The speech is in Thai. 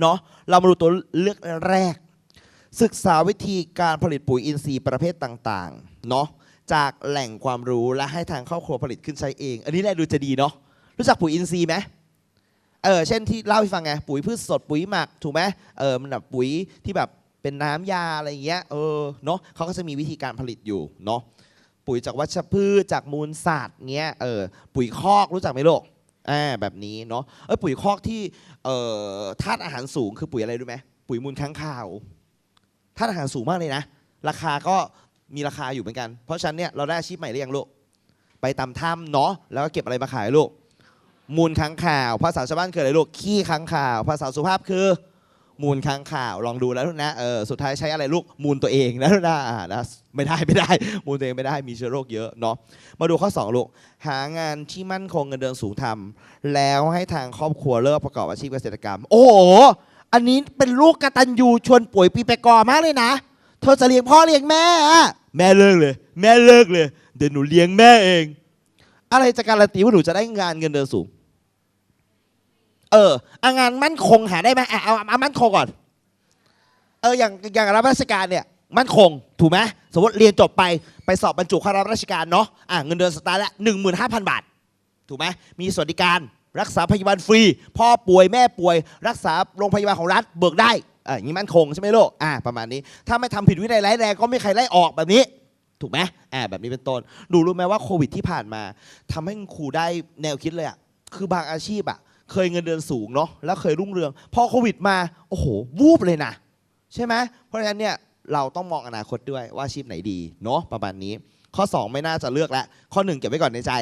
เนาะเรามาดูตัวเลือกแรก ศึกษาวิธีการผลิตปุ๋ยอินทรีย์ประเภทต่างๆเนาะจากแหล่งความรู้และให้ทางครอบครัวผลิตขึ้นใช้เอง อันนี้แหละดูจะดีเนาะรู้จักปุ๋ยอินทรีย์ไหมเออเช่นที่เล่าให้ฟังไงปุ๋ยพืชสดปุ๋ยหมักถูกไหมเออมันแบบปุ๋ยที่แบบเป็นน้ำยาอะไรอย่างเงี้ยเออเนาะเขาก็จะมีวิธีการผลิตอยู่เนาะปุ๋ยจากวัชพืชจากมูลสัตว์เงี้ยเออปุ๋ยคอกรู้จักไหมลูก อ่าแบบนี้เนาะเออปุ๋ยคอกที่เอ่อธาตุอาหารสูงคือปุ๋ยอะไรรู้ไหมปุ๋ยมูลค้างคาวธาตุอาหารสูงมากเลยนะ ราคาก็มีราคาอยู่เหมือนกัน เพราะฉะนั้นเนี่ยเราได้อาชีพใหม่หรือยังลูกไปตามถ้ำเนาะแล้วก็เก็บอะไรมาขายลูกมูลค้างคาว ภาษาชาวบ้านคืออะไรลูกขี้ค้างคาว ภาษาสุภาพคือ มูลค้างข่าวลองดูแล้วนะเออสุดท้ายใช้อะไรลูกมูลตัวเองนะนะนะไม่ได้ไม่ได้ มูลตัวเองไม่ได้มีเชื้อโรคเยอะเนาะมาดูข้อ 2 ลูก หางานที่มั่นคงเงินเดือนสูงทำแล้วให้ทางครอบครัวเลิกประกอบอาชีพเกษตรกรรม โอ้โหอันนี้เป็นลูกกตัญญูชวนป่วยปีไปกอมากเลยนะ เธอจะเลี้ยงพ่อเลี้ยงแม่ แม่เลิกเลย แม่เลิกเลย เดี๋ยวหนูเลี้ยงแม่เอง อะไรจะการันตีว่าหนูจะได้งานเงินเดือนสูง เอออางานมั่นคงหาได้ไหมอะเอาเอามั่นคงก่อน เอออย่างอย่างรับราชการเนี่ย มั่นคงถูกไหมสมมติเรียนจบไปไปสอบบรรจุเข้ารับราชการเนาะอะเงินเดือนสตาร์ทละหนึ่งหมื่นห้าพันบาท ถูกไหมมีสวัสดิการรักษาพยาบาลฟรี พ่อป่วยแม่ป่วย รักษาโรงพยาบาลของรัฐเบิกได้อะอย่างนี้มั่นคงใช่ไหมลูกอ่าประมาณนี้ ถ้าไม่ทำผิดวินัยร้ายแรงก็ไม่ใครไล่ออกแบบนี้ถูกไหมอ่าแบบนี้เป็นต้น ดูรู้ไหมว่าโควิดที่ผ่านมาทำให้ครูได้แนวคิดเลยอะคือบางอาชีพอะ เคยเงินเดือนสูงเนาะแล้วเคยรุ่งเรือง พอโควิดมาโอ้โห วูบเลยนะ ใช่ไหมเพราะฉะนั้นเนี่ยเราต้องมองอนาคตด้วยว่าอาชีพไหนดีเนาะประมาณนี้ ข้อ 2 ไม่น่าจะเลือกแล้วข้อ 1 เก็บไว้ก่อนในใจ